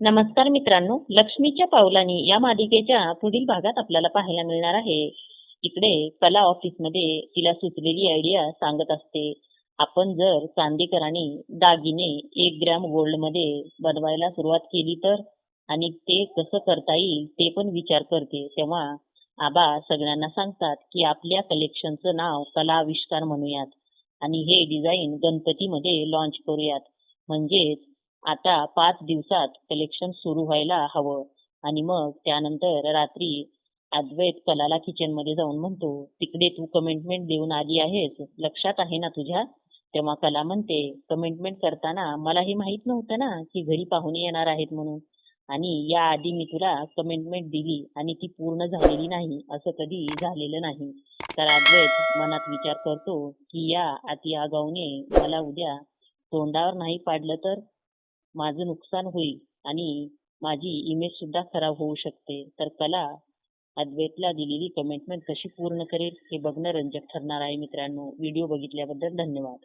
नमस्कार मित्रांनो लक्ष्मीच्या पावलांनी या मालिकेच्या पुढील भागात आपल्याला पाहायला मिळणार आहे. इकडे कला ऑफिसमध्ये तिला सुचलेली आयडिया सांगत असते. आपण जर चांदेकरांनी दागिने एक ग्रॅम गोल्डमध्ये बनवायला सुरुवात केली तर आणि ते कसं करता येईल ते पण विचार करते. तेव्हा आबा सगळ्यांना सांगतात की आपल्या कलेक्शनचं नाव कला आविष्कार म्हणूयात आणि हे डिझाईन गणपतीमध्ये लॉन्च करूयात. म्हणजेच आता पाच दिवसात कलेक्शन सुरू व्हायला हवं. आणि मग त्यानंतर रात्री अद्वैत कलाला किचनमध्ये जाऊन म्हणतो तिकडे तू कमेंटमेंट देऊन आली आहेस. लक्षात आहे ना तुझ्या? तेव्हा कला म्हणते कमेंटमेंट करताना मला हे माहीत नव्हतं ना की घरी पाहुणे येणार आहेत म्हणून. आणि या आधी मी तुला कमेंटमेंट दिली आणि ती पूर्ण झालेली नाही असं कधी झालेलं नाही. तर अद्वैत मनात विचार करतो की या अति आगाऊने मला उद्या तोंडावर नाही पाडलं तर? माझं नुकसान होईल आणि माझी इमेज सुद्धा खराब होऊ शकते. तर कला अद्वैतला दिलेली कमिटमेंट कशी पूर्ण करेल हे बघणं रंजक ठरणार आहे मित्रांनो. व्हिडिओ बघितल्याबद्दल धन्यवाद.